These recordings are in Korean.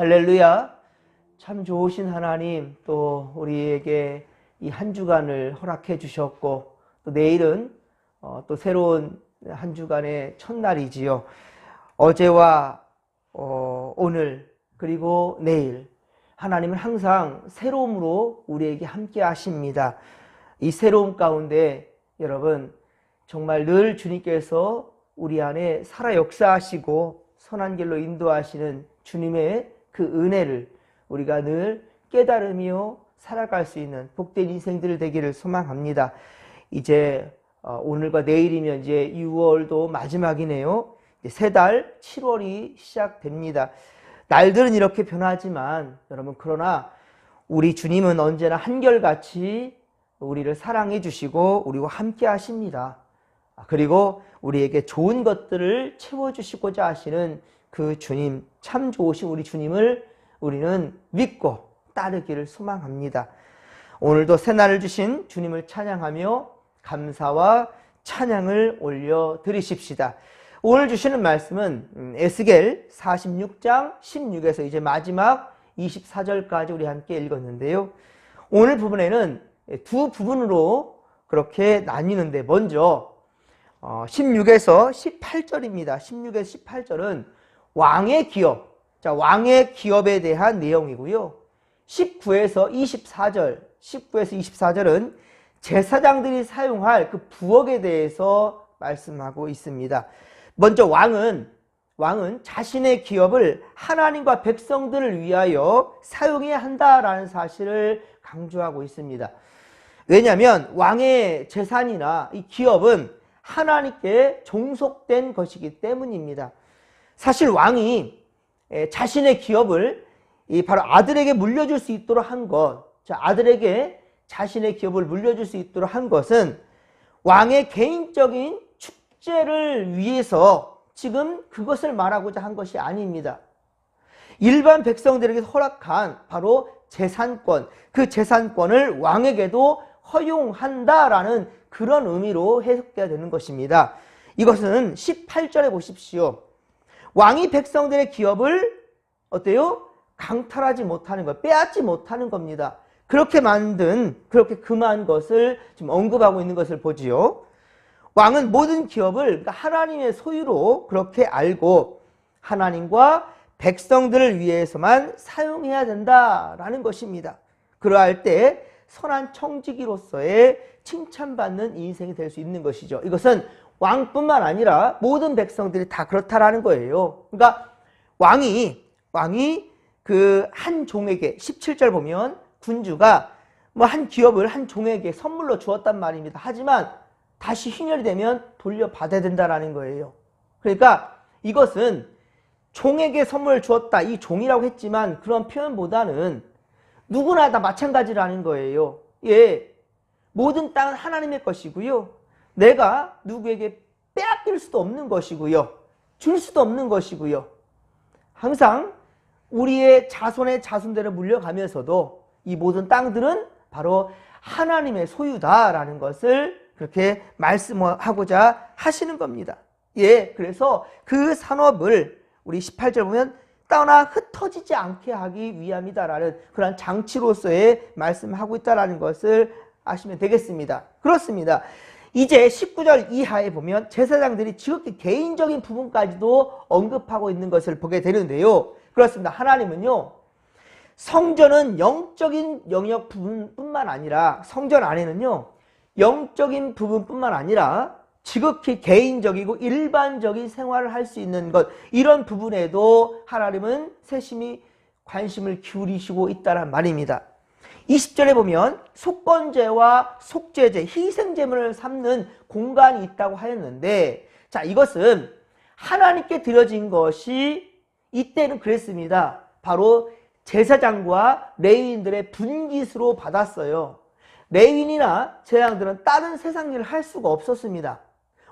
할렐루야. 참 좋으신 하나님, 또 우리에게 이 한 주간을 허락해 주셨고, 또 내일은 어, 또 새로운 한 주간의 첫날이지요. 어제와 어, 오늘 그리고 내일 하나님은 항상 새로움으로 우리에게 함께 하십니다. 이 새로움 가운데 여러분 정말 늘 주님께서 우리 안에 살아 역사하시고 선한 길로 인도하시는 주님의 그 은혜를 우리가 늘 깨달으며 살아갈 수 있는 복된 인생들 되기를 소망합니다. 이제 어, 오늘과 내일이면 이제 6월도 마지막이네요. 세 달 7월이 시작됩니다. 날들은 이렇게 변하지만 여러분 그러나 우리 주님은 언제나 한결같이 우리를 사랑해 주시고 우리와 함께 하십니다. 아, 그리고 우리에게 좋은 것들을 채워 주시고자 하시는 그 주님 참 좋으신 우리 주님을 우리는 믿고 따르기를 소망합니다. 오늘도 새날을 주신 주님을 찬양하며 감사와 찬양을 올려 드리십시다. 오늘 주시는 말씀은 음, 에스겔 46장 16에서 이제 마지막 24절까지 우리 함께 읽었는데요. 오늘 부분에는 두 부분으로 그렇게 나뉘는데 먼저 16에서 18절입니다. 16에서 18절은 왕의 기업, 자 왕의 기업에 대한 내용이고요. 19에서 24절, 19에서 24절은 제사장들이 사용할 그 부엌에 대해서 말씀하고 있습니다. 먼저 왕은 왕은 자신의 기업을 하나님과 백성들을 위하여 사용해야 한다라는 사실을 강조하고 있습니다. 왜냐하면 왕의 재산이나 이 기업은 하나님께 종속된 것이기 때문입니다. 사실 왕이 자신의 기업을 바로 아들에게 물려줄 수 있도록 한 것, 아들에게 자신의 기업을 물려줄 수 있도록 한 것은 왕의 개인적인 축제를 위해서 지금 그것을 말하고자 한 것이 아닙니다. 일반 백성들에게 허락한 바로 재산권, 그 재산권을 왕에게도 허용한다라는 그런 의미로 해석돼야 되는 것입니다. 이것은 18절에 보십시오. 왕이 백성들의 기업을 어때요? 강탈하지 못하는 것, 빼앗지 못하는 겁니다. 그렇게 만든, 그렇게 금한 것을 지금 언급하고 있는 것을 보지요. 왕은 모든 기업을 그러니까 하나님의 소유로 그렇게 알고 하나님과 백성들을 위해서만 사용해야 된다라는 것입니다. 그러할 때 선한 청지기로서의 칭찬받는 인생이 될 수 있는 것이죠. 이것은 왕뿐만 아니라 모든 백성들이 다 그렇다라는 거예요. 그러니까 왕이 왕이 그 한 종에게 17절 보면 군주가 뭐 한 기업을 한 종에게 선물로 주었단 말입니다. 하지만 다시 휘멸이 되면 돌려받아야 된다라는 거예요. 그러니까 이것은 종에게 선물을 주었다. 이 종이라고 했지만 그런 표현보다는 누구나 다 마찬가지라는 거예요. 예. 모든 땅은 하나님의 것이고요. 내가 누구에게 빼앗길 수도 없는 것이고요. 줄 수도 없는 것이고요. 항상 우리의 자손의 자손들을 물려가면서도 이 모든 땅들은 바로 하나님의 소유다라는 것을 그렇게 말씀하고자 하시는 겁니다. 예, 그래서 그 산업을 우리 18절 보면 떠나 흩어지지 않게 하기 위함이다라는 그런 장치로서의 말씀하고 있다라는 것을 아시면 되겠습니다. 그렇습니다. 이제 19절 이하에 보면 제사장들이 지극히 개인적인 부분까지도 언급하고 있는 것을 보게 되는데요. 그렇습니다. 하나님은요. 성전은 영적인 영역 부분뿐만 아니라 성전 안에는요. 영적인 부분뿐만 아니라 지극히 개인적이고 일반적인 생활을 할 수 있는 것 이런 부분에도 하나님은 세심히 관심을 기울이시고 있다는 말입니다. 20절에 보면 속건제와 속죄제, 희생제물을 삼는 공간이 있다고 하였는데 자 이것은 하나님께 드려진 것이 이때는 그랬습니다. 바로 제사장과 레위인들의 분깃으로 받았어요. 레윈이나 제왕들은 다른 세상 일을 할 수가 없었습니다.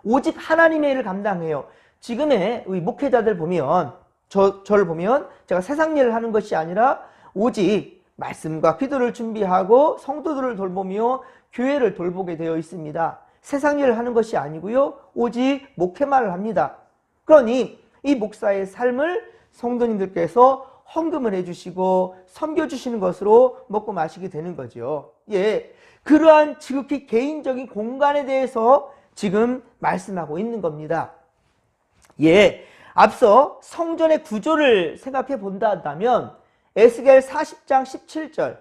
오직 하나님의 일을 감당해요. 지금의 우리 목회자들 보면 저, 저를 보면 제가 세상 일을 하는 것이 아니라 오직 말씀과 기도를 준비하고 성도들을 돌보며 교회를 돌보게 되어 있습니다. 세상 일을 하는 것이 아니고요. 오직 목회만을 합니다. 그러니 이 목사의 삶을 성도님들께서 헌금을 해주시고 섬겨주시는 것으로 먹고 마시게 되는 거죠. 예. 그러한 지극히 개인적인 공간에 대해서 지금 말씀하고 있는 겁니다. 예. 앞서 성전의 구조를 생각해 본다 한다면 에스겔 40장 17절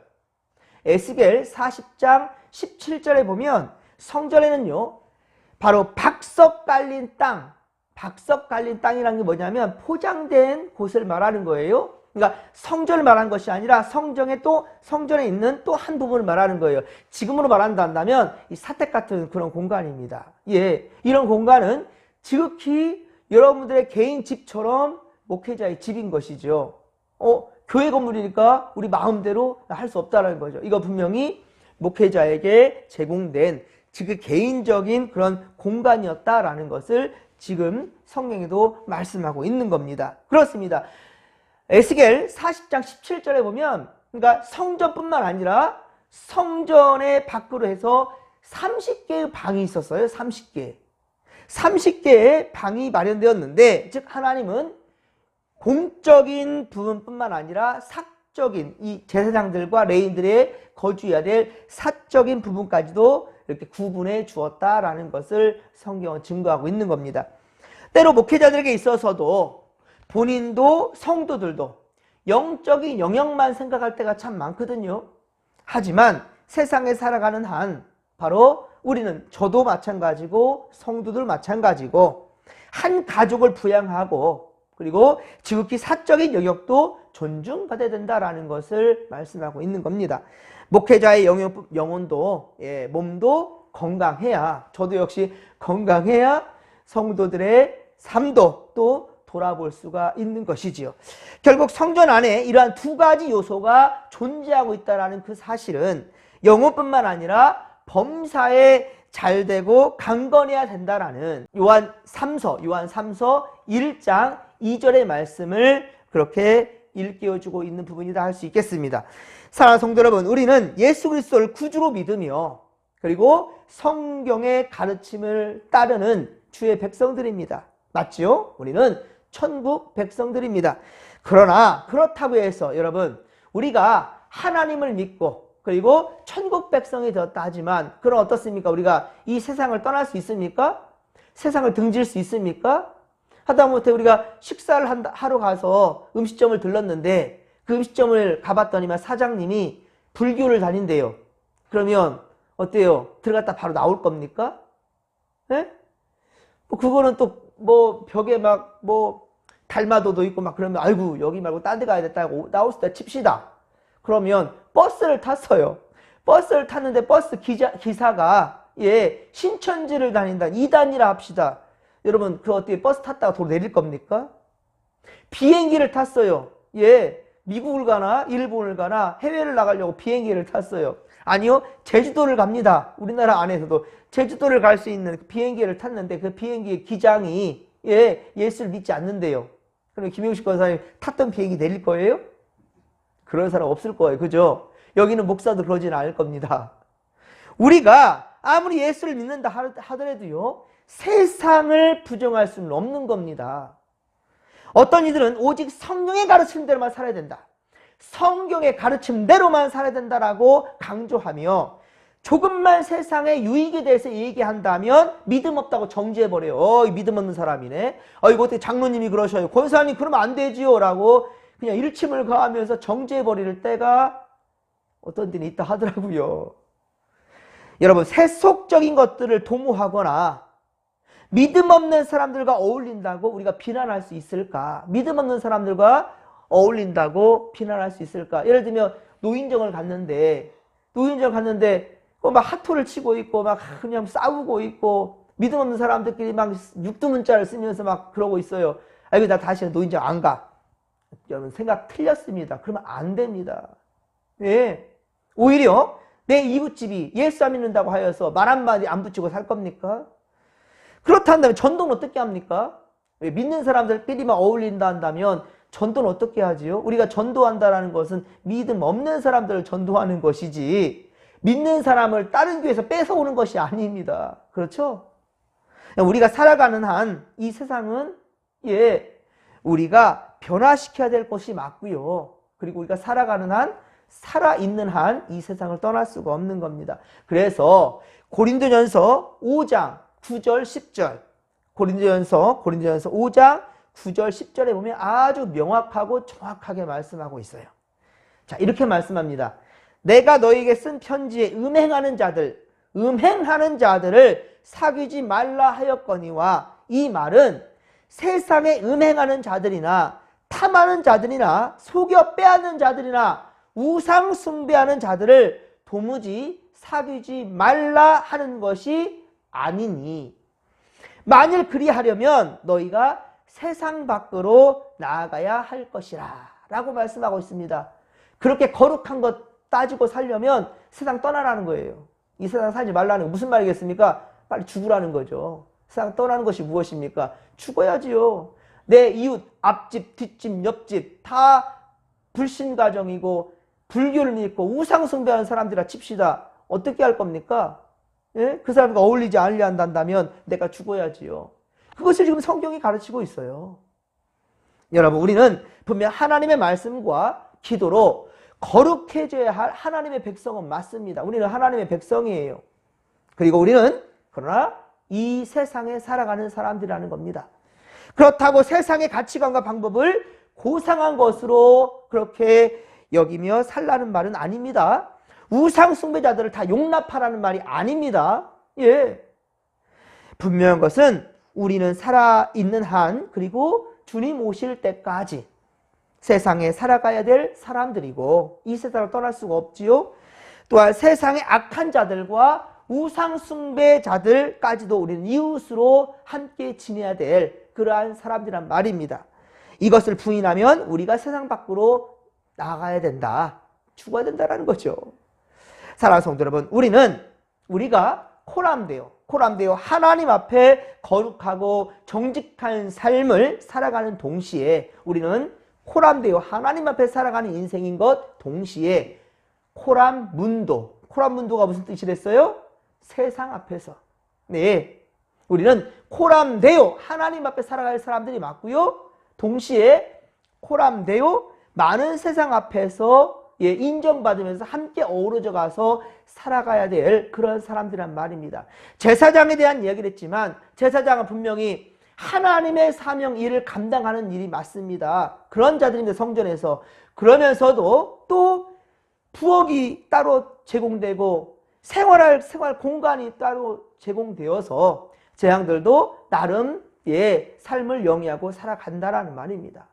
에스겔 40장 17절에 보면 성전에는요. 바로 박석 깔린 땅, 박석 깔린 땅이라는 게 뭐냐면 포장된 곳을 말하는 거예요. 그러니까 성전을 말하는 것이 아니라 성전에 또 성전에 있는 또 한 부분을 말하는 거예요. 지금으로 말한다 한다면 이 사택 같은 그런 공간입니다. 예, 이런 공간은 지극히 여러분들의 개인 집처럼 목회자의 집인 것이죠. 어, 교회 건물이니까 우리 마음대로 할 수 없다는 거죠. 이거 분명히 목회자에게 제공된 지금 개인적인 그런 공간이었다라는 것을 지금 성경에도 말씀하고 있는 겁니다. 그렇습니다. 에스겔 40장 17절에 보면 그러니까 성전뿐만 아니라 성전의 밖으로 해서 30개의 방이 있었어요. 30개. 30개의 방이 마련되었는데 즉 하나님은 공적인 부분뿐만 아니라 사적인 이 제사장들과 레인들의 거주해야 될 사적인 부분까지도 이렇게 구분해 주었다라는 것을 성경은 증거하고 있는 겁니다. 때로 목회자들에게 있어서도 본인도 성도들도 영적인 영역만 생각할 때가 참 많거든요. 하지만 세상에 살아가는 한 바로 우리는 저도 마찬가지고 성도들 마찬가지고 한 가족을 부양하고 그리고 지극히 사적인 영역도 존중받아야 된다라는 것을 말씀하고 있는 겁니다. 목회자의 영혼, 영혼도 예, 몸도 건강해야 저도 역시 건강해야 성도들의 삶도 또 돌아볼 수가 있는 것이지요. 결국 성전 안에 이러한 두 가지 요소가 존재하고 있다라는 그 사실은 영혼뿐만 아니라 범사에 잘 되고 강건해야 된다라는 요한 3서, 요한 3서 1장 2절의 말씀을 그렇게 일깨워주고 있는 부분이다 할 수 있겠습니다. 사랑하는 성도 여러분, 우리는 예수 그리스도를 구주로 믿으며 그리고 성경의 가르침을 따르는 주의 백성들입니다. 맞지요? 우리는 천국 백성들입니다. 그러나 그렇다고 해서 여러분 우리가 하나님을 믿고 그리고 천국 백성이 되었다 하지만 그럼 어떻습니까? 우리가 이 세상을 떠날 수 있습니까? 세상을 등질 수 있습니까? 하다못해 우리가 식사를 한다, 하러 가서 음식점을 들렀는데 그 음식점을 가봤더니만 사장님이 불교를 다닌대요. 그러면 어때요? 들어갔다 바로 나올 겁니까? 예? 뭐 그거는 또 뭐 벽에 막 뭐 달마도도 있고 막 그러면 아이고 여기 말고 딴 데 가야 됐다고 나올 수다 칩시다. 그러면 버스를 탔어요. 버스를 탔는데 버스 기자, 기사가 예 신천지를 다닌다. 2단이라 합시다. 여러분 그 어떻게 버스 탔다가 도로 내릴 겁니까? 비행기를 탔어요. 예 미국을 가나 일본을 가나 해외를 나가려고 비행기를 탔어요. 아니요 제주도를 갑니다. 우리나라 안에서도 제주도를 갈 수 있는 비행기를 탔는데 그 비행기의 기장이 예 예수를 믿지 않는데요. 그럼 김용식 권사님 탔던 비행기 내릴 거예요? 그런 사람 없을 거예요. 그죠? 여기는 목사도 그러진 않을 겁니다. 우리가 아무리 예수를 믿는다 하더라도요, 세상을 부정할 수는 없는 겁니다. 어떤 이들은 오직 성경의 가르침대로만 살아야 된다. 성경의 가르침대로만 살아야 된다라고 강조하며 조금만 세상의 유익에 대해서 얘기한다면 믿음 없다고 정지해버려요. 어, 믿음 없는 사람이네. 어, 이거 어떻게 장로님이 그러셔요. 권사님 그러면 안 되지요. 라고 그냥 일침을 가하면서 정지해버릴 때가 어떤 데는 있다 하더라고요. 여러분, 세속적인 것들을 도모하거나 믿음 없는 사람들과 어울린다고 우리가 비난할 수 있을까? 믿음 없는 사람들과 어울린다고 비난할 수 있을까? 예를 들면 노인정을 갔는데 노인정 갔는데 막 하토를 치고 있고 막 그냥 싸우고 있고 믿음 없는 사람들끼리 막 육두문자를 쓰면서 막 그러고 있어요. 아이고 나 다시는 노인정 안 가. 여러분 생각 틀렸습니다. 그러면 안 됩니다. 예. 오히려 내 이웃집이 예수 안 믿는다고 하여서 말 한마디 안 붙이고 살 겁니까? 그렇다면 전도는 어떻게 합니까? 믿는 사람들끼리만 어울린다 한다면 전도는 어떻게 하지요? 우리가 전도한다라는 것은 믿음 없는 사람들을 전도하는 것이지 믿는 사람을 다른 교회에서 뺏어오는 것이 아닙니다. 그렇죠? 우리가 살아가는 한 이 세상은 예 우리가 변화시켜야 될 것이 맞고요. 그리고 우리가 살아가는 한 살아있는 한 이 세상을 떠날 수가 없는 겁니다. 그래서 고린도전서 5장 9절 10절 고린도전서 고린도전서 5장 9절 10절에 보면 아주 명확하고 정확하게 말씀하고 있어요. 자, 이렇게 말씀합니다. 내가 너에게 쓴 편지에 음행하는 자들, 음행하는 자들을 사귀지 말라 하였거니와 이 말은 세상에 음행하는 자들이나 탐하는 자들이나 속여 빼앗는 자들이나 우상 숭배하는 자들을 도무지 사귀지 말라 하는 것이 아니니 만일 그리하려면 너희가 세상 밖으로 나아가야 할 것이라 라고 말씀하고 있습니다. 그렇게 거룩한 것 따지고 살려면 세상 떠나라는 거예요. 이 세상 살지 말라는 거 무슨 말이겠습니까? 빨리 죽으라는 거죠. 세상 떠나는 것이 무엇입니까? 죽어야지요. 내 이웃, 앞집, 뒷집, 옆집 다 불신 가정이고 불교를 믿고 우상 숭배하는 사람들이라 칩시다. 어떻게 할 겁니까? 예? 그 사람과 어울리지 않으려 한다면 내가 죽어야지요. 그것을 지금 성경이 가르치고 있어요. 여러분, 우리는 분명 하나님의 말씀과 기도로 거룩해져야 할 하나님의 백성은 맞습니다. 우리는 하나님의 백성이에요. 그리고 우리는 그러나 이 세상에 살아가는 사람들이라는 겁니다. 그렇다고 세상의 가치관과 방법을 고상한 것으로 그렇게 여기며 살라는 말은 아닙니다. 우상 숭배자들을 다 용납하라는 말이 아닙니다. 예. 분명한 것은 우리는 살아있는 한 그리고 주님 오실 때까지 세상에 살아가야 될 사람들이고 이 세상을 떠날 수가 없지요. 또한 세상의 악한 자들과 우상 숭배자들까지도 우리는 이웃으로 함께 지내야 될 그러한 사람들이란 말입니다. 이것을 부인하면 우리가 세상 밖으로 나가야 된다. 죽어야 된다라는 거죠. 사랑하는 성도 여러분, 우리는 우리가 코람되어 코람되어 하나님 앞에 거룩하고 정직한 삶을 살아가는 동시에 우리는 코람되어 하나님 앞에 살아가는 인생인 것 동시에 코람 문도 코람 문도가 무슨 뜻이랬어요? 세상 앞에서. 네. 우리는 코람되어 하나님 앞에 살아갈 사람들이 맞고요. 동시에 코람되어 많은 세상 앞에서 예, 인정받으면서 함께 어우러져 가서 살아가야 될 그런 사람들란 말입니다. 제사장에 대한 이야기를 했지만 제사장은 분명히 하나님의 사명 일을 감당하는 일이 맞습니다. 그런 자들인데 성전에서 그러면서도 또 부엌이 따로 제공되고 생활할 생활 공간이 따로 제공되어서 재앙들도 나름 예, 삶을 영위하고 살아간다라는 말입니다.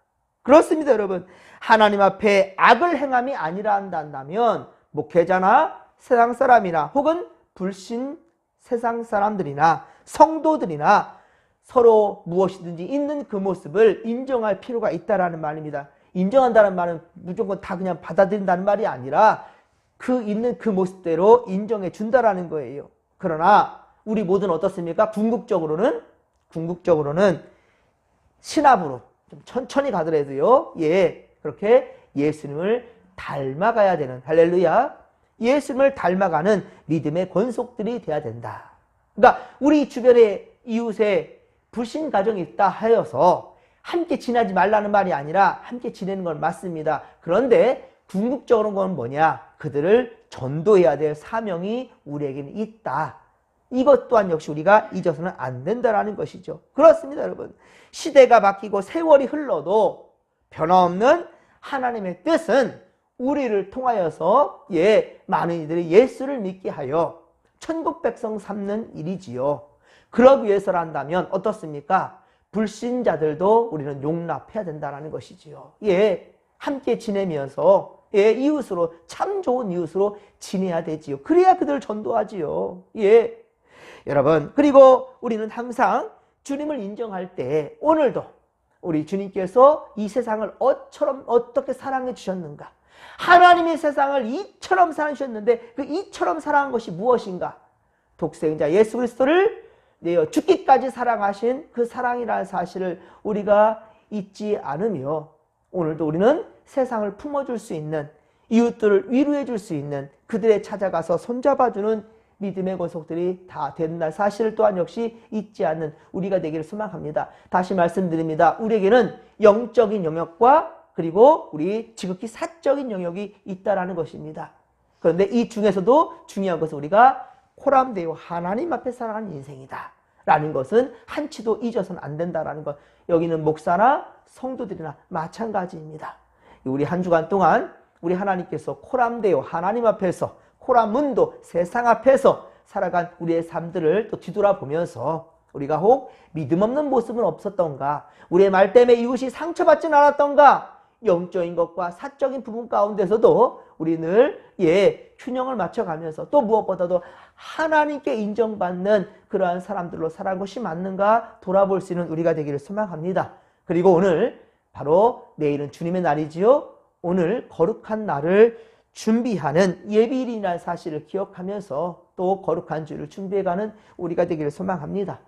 그렇습니다, 여러분. 하나님 앞에 악을 행함이 아니라 한다면 목회자나 세상 사람이나 혹은 불신 세상 사람들이나 성도들이나 서로 무엇이든지 있는 그 모습을 인정할 필요가 있다라는 말입니다. 인정한다는 말은 무조건 다 그냥 받아들인다는 말이 아니라 그 있는 그 모습대로 인정해 준다라는 거예요. 그러나 우리 모두는 어떻습니까? 궁극적으로는 궁극적으로는 신압으로 좀 천천히 가더라도요. 예, 그렇게 예수님을 닮아가야 되는 할렐루야. 예수님을 닮아가는 믿음의 권속들이 돼야 된다. 그러니까 우리 주변에 이웃에 불신 가정이 있다 하여서 함께 지내지 말라는 말이 아니라 함께 지내는 건 맞습니다. 그런데 궁극적으로는 건 뭐냐? 그들을 전도해야 될 사명이 우리에게는 있다. 이것 또한 역시 우리가 잊어서는 안 된다라는 것이죠. 그렇습니다, 여러분. 시대가 바뀌고 세월이 흘러도 변함없는 하나님의 뜻은 우리를 통하여서 예, 많은 이들이 예수를 믿게 하여 천국 백성 삼는 일이지요. 그러기 위해서란다면 어떻습니까? 불신자들도 우리는 용납해야 된다는 것이지요. 예, 함께 지내면서 예, 이웃으로 참 좋은 이웃으로 지내야 되지요. 그래야 그들을 전도하지요. 예. 여러분, 그리고 우리는 항상 주님을 인정할 때 오늘도 우리 주님께서 이 세상을 어처럼 어떻게 사랑해 주셨는가? 하나님의 세상을 이처럼 사랑하셨는데 그 이처럼 사랑한 것이 무엇인가? 독생자 예수 그리스도를 내어 죽기까지 사랑하신 그 사랑이라는 사실을 우리가 잊지 않으며 오늘도 우리는 세상을 품어줄 수 있는 이웃들을 위로해 줄 수 있는 그들의 찾아가서 손잡아주는 믿음의 권속들이 다 된다 사실을 또한 역시 잊지 않는 우리가 되기를 소망합니다. 다시 말씀드립니다. 우리에게는 영적인 영역과 그리고 우리 지극히 사적인 영역이 있다라는 것입니다. 그런데 이 중에서도 중요한 것은 우리가 코람데오 하나님 앞에 살아가는 인생이다. 라는 것은 한치도 잊어서는 안 된다라는 것. 여기는 목사나 성도들이나 마찬가지입니다. 우리 한 주간 동안 우리 하나님께서 코람데오 하나님 앞에서 코람문도 세상 앞에서 살아간 우리의 삶들을 또 뒤돌아보면서 우리가 혹 믿음 없는 모습은 없었던가 우리의 말 때문에 이웃이 상처받지는 않았던가 영적인 것과 사적인 부분 가운데서도 우리 늘 예, 균형을 맞춰가면서 또 무엇보다도 하나님께 인정받는 그러한 사람들로 살아간 것이 맞는가 돌아볼 수 있는 우리가 되기를 소망합니다. 그리고 오늘 바로 내일은 주님의 날이지요. 오늘 거룩한 날을 준비하는 예비일이라는 사실을 기억하면서 또 거룩한 주를 준비해가는 우리가 되기를 소망합니다.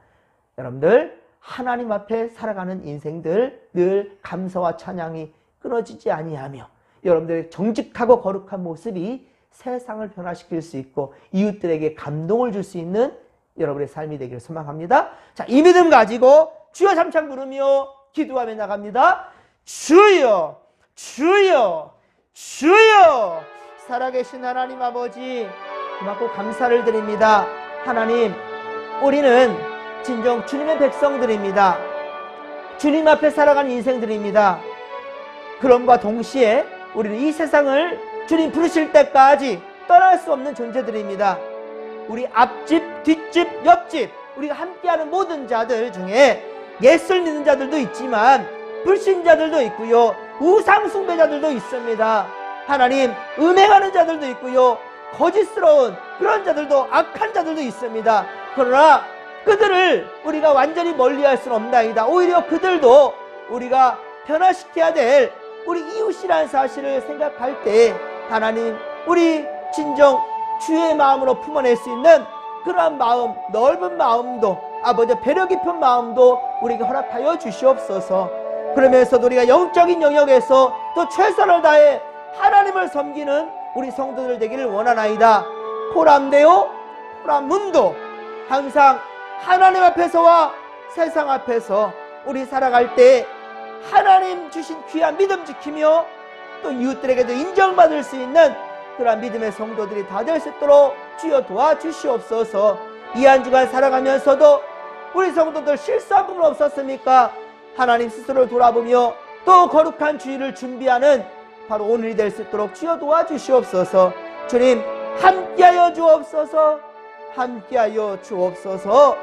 여러분들 하나님 앞에 살아가는 인생들 늘 감사와 찬양이 끊어지지 아니하며 여러분들의 정직하고 거룩한 모습이 세상을 변화시킬 수 있고 이웃들에게 감동을 줄 수 있는 여러분의 삶이 되기를 소망합니다. 자, 이 믿음 가지고 주여 삼창 부르며 기도하며 나갑니다. 주여, 주여, 주여, 살아계신 하나님 아버지, 고맙고 감사를 드립니다. 하나님, 우리는 진정 주님의 백성들입니다. 주님 앞에 살아가는 인생들입니다. 그럼과 동시에 우리는 이 세상을 주님 부르실 때까지 떠날 수 없는 존재들입니다. 우리 앞집, 뒷집, 옆집, 우리가 함께하는 모든 자들 중에 예술 믿는 자들도 있지만 불신자들도 있고요. 우상숭배자들도 있습니다. 하나님, 음행하는 자들도 있고요. 거짓스러운 그런 자들도 악한 자들도 있습니다. 그러나 그들을 우리가 완전히 멀리할 수는 없나이다. 오히려 그들도 우리가 변화시켜야 될 우리 이웃이라는 사실을 생각할 때 하나님 우리 진정 주의 마음으로 품어낼 수 있는 그러한 마음 넓은 마음도 아버지 배려 깊은 마음도 우리에게 허락하여 주시옵소서 그러면서도 우리가 영적인 영역에서 또 최선을 다해 하나님을 섬기는 우리 성도들 되기를 원하나이다 코람데오 코람문도 항상 하나님 앞에서와 세상 앞에서 우리 살아갈 때 하나님 주신 귀한 믿음 지키며 또 이웃들에게도 인정받을 수 있는 그러한 믿음의 성도들이 다 될 수 있도록 주여 도와주시옵소서 이 한 주간 살아가면서도 우리 성도들 실수한 부분 없었습니까? 하나님 스스로 돌아보며 또 거룩한 주의를 준비하는 바로 오늘이 될 수 있도록 주여 도와주시옵소서. 주님 함께하여 주옵소서. 함께하여 주옵소서